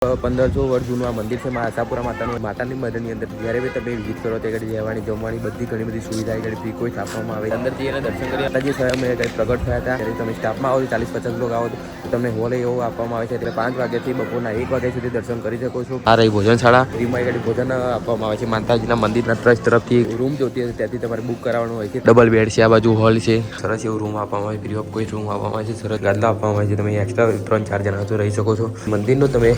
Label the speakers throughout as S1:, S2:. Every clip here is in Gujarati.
S1: પંદરસો વર્ષ જૂનું આ મંદિર છે મા આશાપુરા માતાનું માતાની મંદિરની અંદર જ્યારે બી તમે વિઝિટ કરો તે ઘડી રહેવાની જમવાની બધી ઘણી બધી સુવિધા એ ઘડી કોઈ આપવામાં આવે અંદર જઈને દર્શન કરી માતાજી થયા એ ઘડી પ્રગટ થયા હતા. ત્યારે તમે સ્ટાફમાં આવો ચાલીસ પચાસ લોકો આવો તમને હોલ એવો આપવામાં આવે છે. એટલે પાંચ વાગ્યાથી બપોરના એક વાગ્યા સુધી દર્શન કરી શકો છો. આ રહી ભોજનશાળા. ફ્રીમાં ઘડી ભોજન આપવામાં આવે છે. માતાજીના મંદિરના ટ્રસ્ટ તરફથી રૂમ જોતી હશે. ત્યાંથી તમારે બુક કરાવવાનું હોય છે. ડબલ બેડ છે આ બાજુ હોલ છે. સરસ એવું રૂમ આપવામાં આવે ફ્રી ઓફ કોઈ રૂમ આપવામાં આવે છે. સરસ ગાદલા આપવામાં આવે છે. તમે એક્સ્ટ્રા ત્રણ ચાર જણા તો રહી શકો છો. મંદિરનો તમે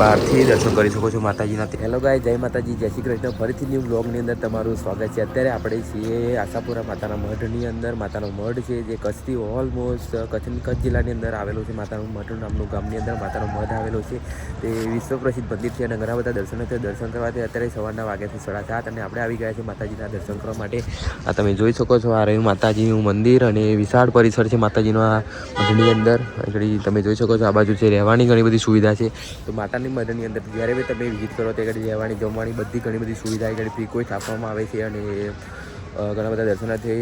S1: બહારથી દર્શન કરી શકો છો માતાજીના હેલો ગાય જય માતાજી. જય શ્રી કૃષ્ણ. ફરીથી ન્યૂ બ્લોગની અંદર તમારું સ્વાગત છે. અત્યારે આપણે છીએ આશાપુરા માતાના મઢની અંદર. માતાનો મઢ છે જે કચ્છથી ઓલમોસ્ટ કચ્છની કચ્છ જિલ્લાની અંદર આવેલો છે માતાનું મઢ નામનું ગામની અંદર માતાનો મઢ આવેલો છે. તે વિશ્વ પ્રસિદ્ધ મંદિર છે અને ઘણા બધા દર્શન થયા દર્શન કરવાથી અત્યારે સવારના વાગ્યાથી સાડા સાત અને આપણે આવી ગયા છે માતાજીના દર્શન કરવા માટે. આ તમે જોઈ શકો છો, આ રહ્યું માતાજીનું મંદિર અને વિશાળ પરિસર છે માતાજીનો આ મઢની અંદર. આગળ તમે જોઈ શકો છો, આ બાજુ છે રહેવાની ઘણી બધી સુવિધા છે. તો માતાની મઢની અંદર જ્યારે બી તમે વિઝિટ કરો, તે ઘડી રહેવાની, જમવાની બધી ઘણી બધી સુવિધા આગળ ફ્રી કોઈ આપવામાં આવે છે અને ઘણા બધા દર્શનાર્થી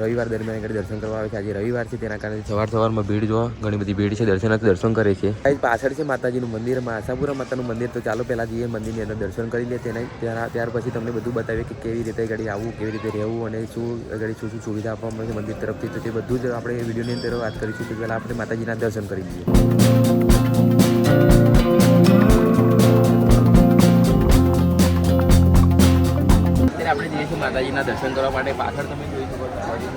S1: રવિવાર દરમિયાન આગળ દર્શન કરવા આવે છે. આજે રવિવાર છે, તેના કારણે સવાર સવારમાં ભીડ જોવા ઘણી બધી ભીડ છે. દર્શનાર્થી દર્શન કરે છે. પાછળ છે માતાજીનું મંદિર. આશાપુરા માતાનું મંદિર તો ચાલો પહેલાં જઈએ મંદિરની અંદર દર્શન કરી લે તેના ત્યાર પછી તમને બધું બતાવીએ કે કેવી રીતે ઘડી આવવું, કેવી રીતે રહેવું અને શું ઘડી શું શું સુવિધા આપવામાં આવે છે મંદિર તરફથી. તો તે બધું જ આપણે વિડીયોની અંદર વાત કરીશું. તો પહેલાં આપણે માતાજીના દર્શન કરી લઈએ. છીએ માતાજીના દર્શન કરવા માટે પાછળ તમે જોઈ શકો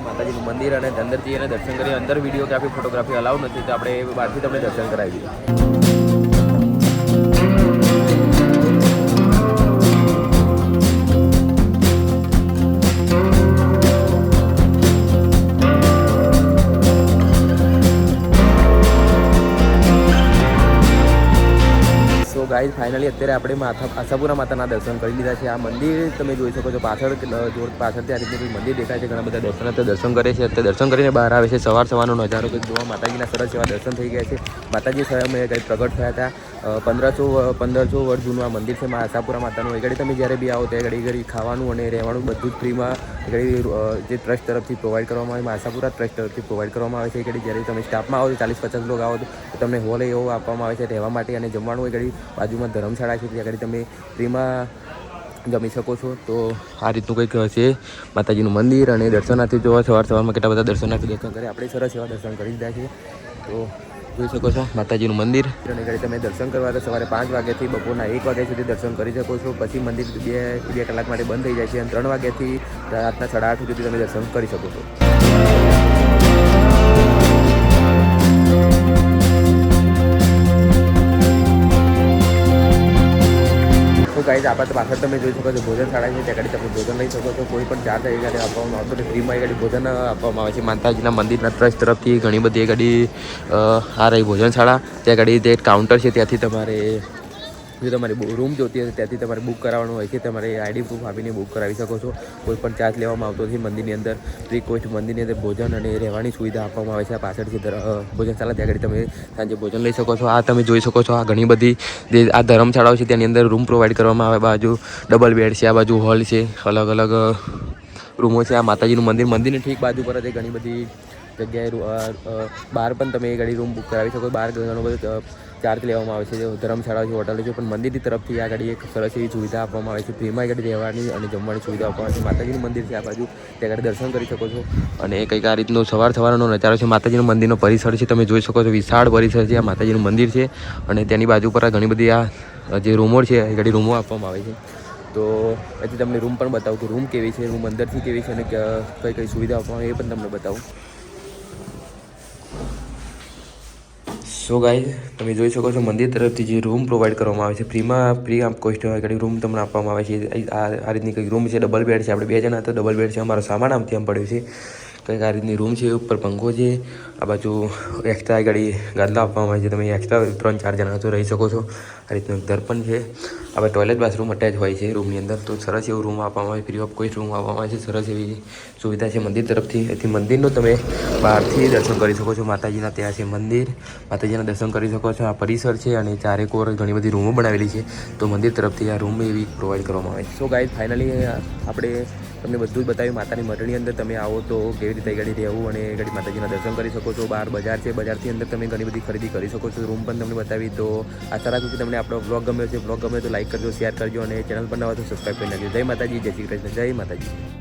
S1: માતાજીનું મંદિર અને અંદરથી એને દર્શન કરી અંદર વિડીયોગ્રાફી ફોટોગ્રાફી અલાઉ નથી, તો આપણે બહારથી તમને દર્શન કરાવીએ. ગાઈઝ ફાઇનલી અત્યારે આપણે માથા આશાપુરા માતાના દર્શન કરી લીધા છે. આ મંદિર તમે જોઈ શકો છો પાછળ જોર પાછળથી આ રીતનું મંદિર દેખાય છે. ઘણા બધા દર્શનાર્થીઓ દર્શન કરે છે. અત્યારે દર્શન કરીને બહાર આવે છે. સવાર સવારનો નજારો, કે જોવા માતાજીના સરસ એવા દર્શન થઈ ગયા છે. માતાજી સ્વયં એ કંઈ પ્રગટ થયા હતા. પંદરસો પંદરસો વર્ષ જૂનું આ મંદિર છે મા આશાપુરા માતાનું. એ ઘડી તમે જ્યારે બી આવો ત્યારે ઘડી ઘડી ખાવાનું અને રહેવાનું બધું જ ફ્રીમાં, એ ઘડી જે ટ્રસ્ટ તરફથી પ્રોવાઈડ કરવામાં આવે આશાપુરા ટ્રસ્ટ તરફથી પ્રોવાઈડ કરવામાં આવે છે. એ ઘડી જ્યારે તમે સ્ટાફમાં આવો ચાલીસ, પચાસ લોકો આવો તો તમને હોલ એવો આપવામાં આવે છે રહેવા માટે અને જમવાનું એ ઘડી બાજુમાં ધર્મશાળા છે ત્યાં ઘડી તમે ફ્રીમાં જમી શકો છો. તો આ રીતનું કંઈક છે માતાજીનું મંદિર અને દર્શનાર્થી જોવા, સવાર સવારમાં કેટલા બધા દર્શનાર્થી દર્શન કરે. આપણે સરસ એવા દર્શન કરી દીધા છે. તો જોઈ શકો છો, માતાજીનું મંદિર. ઘડી તમે દર્શન કરવા તો સવારે પાંચ વાગ્યાથી બપોરના એક વાગ્યા સુધી દર્શન કરી શકો છો. પછી મંદિર બે બે કલાક માટે બંધ થઈ જાય છે અને ત્રણ વાગ્યાથી રાતના સાડા આઠ સુધી તમે દર્શન કરી શકો છો. ગાઈઝ તો પાછળ તમે જોઈ શકો છો ભોજનશાળા છે, ત્યાં તમે ભોજન લઈ શકો છો. કોઈ પણ ચાર્જ એ ગાડી આપવામાં આવતો નથી ફ્રીમાં એ ગાડી ભોજન આપવામાં આવે છે. માતાજીના મંદિરના ટ્રસ્ટ તરફથી ઘણી બધી આગળ આ રહી ભોજનશાળા ત્યાં ગાડી જે કાઉન્ટર છે, ત્યાંથી તમારે જો તમારે રૂમ જોતી હશે, ત્યાંથી તમારે બુક કરાવવાનું હોય છે તમારે આઈડી પ્રૂફ આપીને બુક કરાવી શકો છો. કોઈ પણ ચાર્જ લેવામાં આવતો નથી મંદિરની અંદર. રિક્વેસ્ટ મંદિરની અંદર ભોજન અને રહેવાની સુવિધા આપવામાં આવે છે. આ પાછળથી ભોજનશાળા ત્યાં આગળ તમે સાંજે ભોજન લઈ શકો છો. આ તમે જોઈ શકો છો આ ઘણી બધી જે આ ધર્મશાળાઓ છે તેની અંદર રૂમ પ્રોવાઈડ કરવામાં આવે. બાજુ ડબલ બેડ છે, આ બાજુ હોલ છે અલગ અલગ રૂમો છે. આ માતાજીનું મંદિર. મંદિરની ઠીક બાજુ પર જ ઘણી બધી જગ્યાએ બહાર પણ તમે એ ઘડી રૂમ બુક કરાવી શકો. બહાર ઘણો બધો ચાર્જ લેવામાં આવે છે. ધર્મશાળા છે હોટલો છે, પણ મંદિરની તરફથી આ ગાડી એક સરસ એવી સુવિધા આપવામાં આવે છે. ફ્રીમાં આગળ રહેવાની અને જમવાની સુવિધા આપવામાં આવે છે. માતાજીનું મંદિર છે આ બાજુ. ત્યાં આગળ દર્શન કરી શકો છો. અને કંઈક આ રીતનો સવાર સવારનો નજારો છે. માતાજીનું મંદિરનો પરિસર છે, તમે જોઈ શકો છો. વિશાળ પરિસર છે આ માતાજીનું મંદિર છે. અને તેની બાજુ પર ઘણી બધી આ જે રૂમો છે, એ ઘડી રૂમો આપવામાં આવે છે. તો પછી તમને રૂમ પણ બતાવું કે રૂમ કેવી છે રૂમ અંદરથી કેવી છે અને કઈ કઈ સુવિધા આપવામાં એ પણ તમને બતાવું. સો ગાઈઝ તમે જોઈ શકો છો મંદિર તરફથી જે રૂમ પ્રોવાઈડ કરવામાં આવે છે. ફ્રીમાં ફ્રી આમ કોસ્ટ ઘણી રૂમ તમને આપવામાં આવે છે. આ રીતની કંઈક રૂમ છે ડબલ બેડ છે. આપણે બે જણા હતા ડબલ બેડ છે. અમારો સામાન આમથી આમ પડ્યો છે. કંઈક આ રીતની રૂમ છે ઉપર પંખો છે? આ બાજુ એક્સ્ટ્રા ગાડી ગાદલા આપવામાં આવે છે. તમે એક્સ્ટ્રા ત્રણ ચાર જણા તો રહી શકો છો. આ રીતનું દર્પણ છે. આપણે ટોયલેટ બાથરૂમ અટેચ હોય છે રૂમની અંદર. તો સરસ એવું રૂમ આપવામાં આવે ફ્રી ઓફ કોઈ રૂમ આપવામાં આવે છે. સરસ એવી સુવિધા છે મંદિર તરફથી. એથી મંદિરનું તમે બહારથી દર્શન કરી શકો છો. માતાજીના ત્યાં છે મંદિર. માતાજીના દર્શન કરી શકો છો. આ પરિસર છે અને ચારે કોર ઘણી બધી રૂમો બનાવેલી છે. તો મંદિર તરફથી આ રૂમ એવી પ્રોવાઈડ કરવામાં આવે છે. સો ગાઈઝ ફાઇનલી આપણે તમને બધું જ બતાવ્યું. માતાની મઢની અંદર તમે આવો તો કેવી રીતે ગાડી રહેવું અને ગાડી માતાજીના દર્શન કરી શકો છો. બહાર બજાર છે, બજારથી અંદર તમે ઘણી બધી ખરીદી કરી શકો છો. રૂમ પણ તમને બતાવી તો આશા રાખું કે તમને આપણો બ્લોગ ગમ્યો છે. બ્લોગ ગમે તો લાઈક કરજો શેર કરજો અને ચેનલ પર નવા તો સબસ્ક્રાઈબ કરી નાખજો. જય માતાજી, જય શ્રી કૃષ્ણ, જય માતાજી.